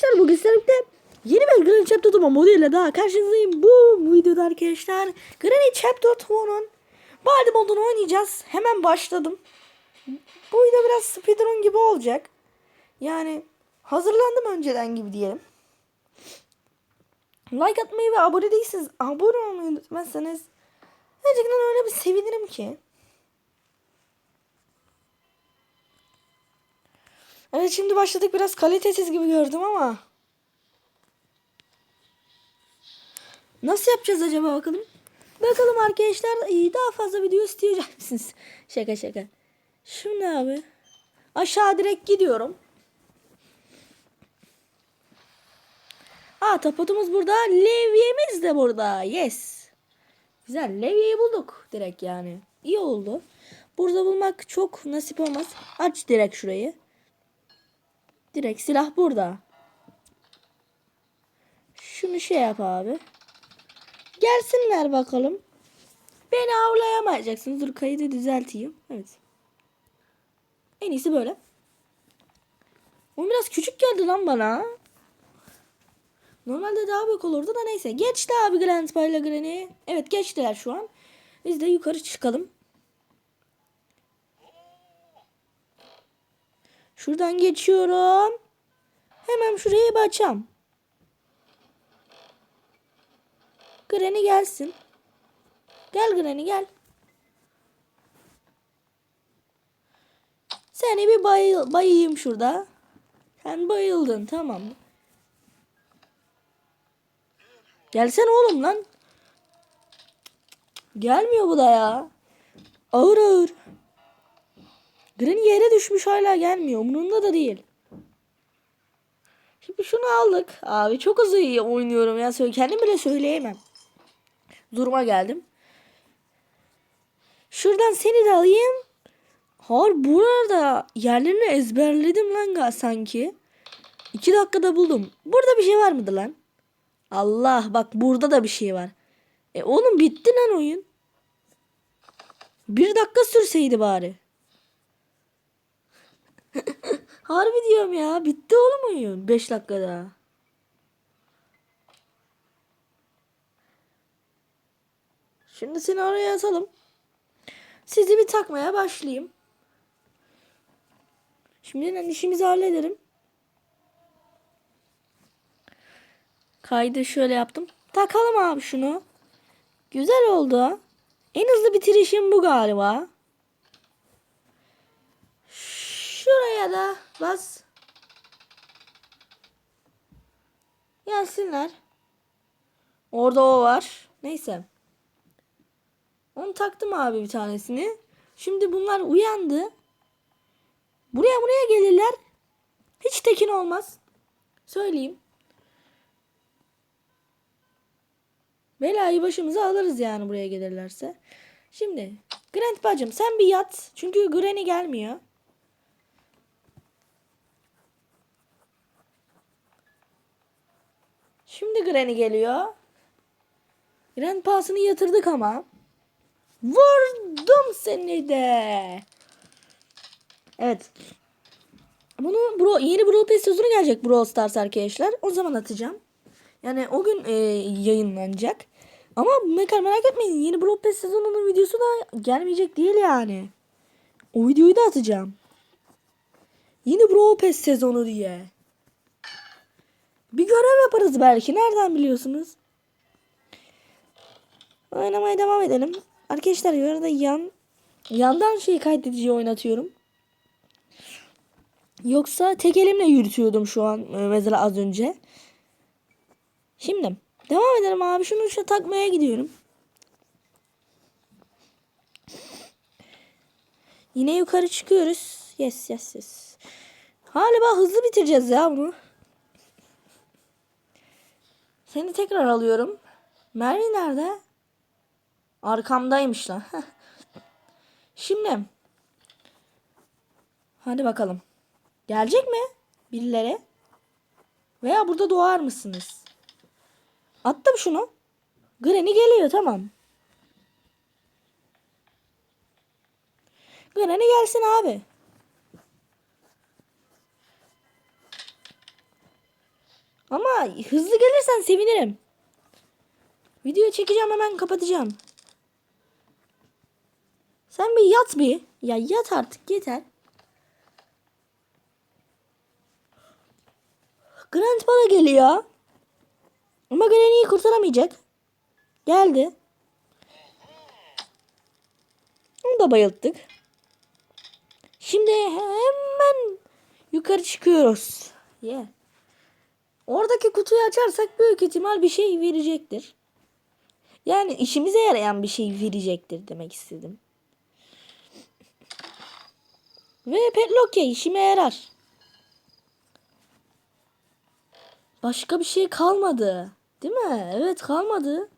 arkadaşlar bugün sizlerle yeni bir Granny Chapter 2 moduyla daha karşınızdayım. Bu videoda arkadaşlar Granny Chapter 2'nun Badi modunu oynayacağız. Hemen başladım. Bu video biraz speedrun gibi olacak. Yani hazırlandım önceden gibi diyelim. Like atmayı ve abone değilseniz abone olmayı unutmazsanız gerçekten öyle bir sevinirim ki. Evet şimdi başladık biraz kalitesiz gibi gördüm ama. Nasıl yapacağız acaba bakalım. Bakalım arkadaşlar iyi daha fazla video isteyecek misiniz? Şaka şaka. Şimdi abi. Aşağı direkt gidiyorum. Aa taputumuz burada. Levyemiz de burada. Yes. Güzel. Levyeyi bulduk direkt yani. İyi oldu. Burada bulmak çok nasip olmaz. Aç direkt şurayı. Direkt silah burada. Şunu şey yap abi. Gelsinler bakalım. Beni avlayamayacaksınız. Dur kaydı düzelteyim. Evet. En iyisi böyle. O biraz küçük geldi lan bana. Normalde daha büyük olurdu da neyse. Geçti abi Grandpa ile Granny. Evet geçtiler şu an. Biz de yukarı çıkalım. Şuradan geçiyorum. Hemen şuraya bakacağım. Granny gelsin. Gel Granny gel. Seni bir bayıl bayayım şurada. Sen bayıldın tamam mı? Gelsene oğlum lan. Gelmiyor bu da ya. Ağır ağır. Granny yere düşmüş hala gelmiyor. Umurunda da değil. Şimdi şunu aldık. Abi çok hızlı oynuyorum ya. Kendim bile söyleyemem. Duruma geldim. Şuradan seni de alayım. Har burada yerlerini ezberledim lan sanki. İki dakikada buldum. Burada bir şey var mıdır lan? Allah bak burada da bir şey var. E oğlum bitti lan oyun. Bir dakika sürseydi bari. Harbi diyorum ya. Bitti oğlum oyun. 5 dakikada. Şimdi seni oraya atalım. Sizi bir takmaya başlayayım. Şimdiden işimizi hallederim. Kaydı şöyle yaptım. Takalım abi şunu. Güzel oldu. En hızlı bitirişim bu galiba. Şuraya da bas. Gelsinler. Orada o var. Neyse. Onu taktım abi bir tanesini. Şimdi bunlar uyandı. Buraya buraya gelirler. Hiç tekin olmaz. Söyleyeyim. Belayı başımıza alırız yani buraya gelirlerse. Şimdi Grant bacım sen bir yat. Çünkü Granny gelmiyor. Şimdi Granny geliyor. Grandpa'sını yatırdık ama. Vurdum seni de. Evet. Bunu bro, yeni Brawl Pass sezonu gelecek Brawl Stars arkadaşlar. O zaman atacağım. Yani o gün e, yayınlanacak. Ama merak, merak etmeyin yeni Brawl Pass sezonunun videosu da gelmeyecek değil yani. O videoyu da atacağım. Yeni Brawl Pass sezonu diye. Bir görev yaparız belki. Nereden biliyorsunuz? Oynamaya devam edelim. Arkadaşlar bu arada yan yandan şey kaydediciyi oynatıyorum. Yoksa tek elimle yürütüyordum şu an e, mesela az önce. Şimdi devam edelim abi. Şunu şu takmaya gidiyorum. Yine yukarı çıkıyoruz. Yes yes yes. Galiba hızlı bitireceğiz ya bunu. Seni tekrar alıyorum. Merve nerede? Arkamdaymış lan. Şimdi. Hadi bakalım. Gelecek mi? Birileri. Veya burada doğar mısınız? Attım şunu. Granny geliyor tamam. Granny gelsin abi. Ama hızlı gelirsen sevinirim. Video çekeceğim hemen kapatacağım. Sen bir yat bir. Ya yat artık yeter. Grant bana geliyor. Ama Granny'i kurtaramayacak. Geldi. Onu da bayılttık. Şimdi hemen yukarı çıkıyoruz. Yeah. Oradaki kutuyu açarsak büyük ihtimal bir şey verecektir. Yani işimize yarayan bir şey verecektir demek istedim. Ve petlokey işime yarar. Başka bir şey kalmadı. Değil mi? Evet kalmadı.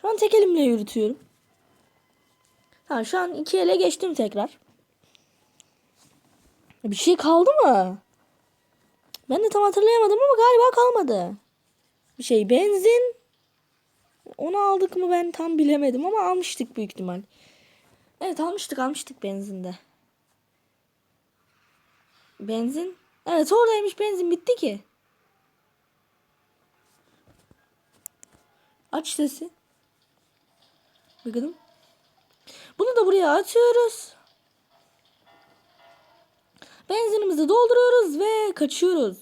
Şu an tek elimle yürütüyorum. Ha şu an iki ele geçtim tekrar. Bir şey kaldı mı? Ben de tam hatırlayamadım ama galiba kalmadı. Bir şey benzin. Onu aldık mı ben tam bilemedim ama almıştık büyük ihtimal. Evet almıştık almıştık benzinde. Benzin. Evet oradaymış benzin bitti ki. Aç sesi. Bakalım. Bunu da buraya atıyoruz. Benzinimizi dolduruyoruz ve kaçıyoruz.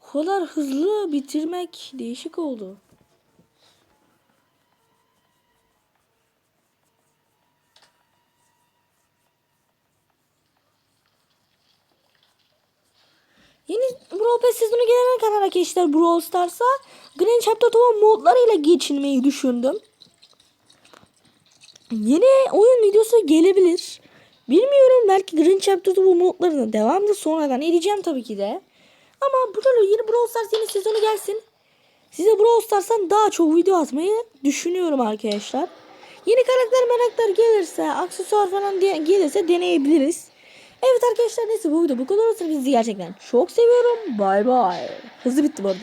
O kadar hızlı bitirmek değişik oldu. Yeni Brawl sezonu gelene kadar arkadaşlar Brawl Stars'a Grand Chapter Tova modlarıyla geçinmeyi düşündüm. Yeni oyun videosu gelebilir. Bilmiyorum belki Grand Chapter Tova modlarını devamlı sonradan edeceğim tabii ki de. Ama burada yeni Brawl Stars yeni sezonu gelsin. Size Brawl Stars'tan daha çok video atmayı düşünüyorum arkadaşlar. Yeni karakter meraklar gelirse, aksesuar falan diye gelirse deneyebiliriz. Evet arkadaşlar neyse bu video bu kadar olsun. Sizi gerçekten çok seviyorum. Bay bay. Hızlı bitti bu arada.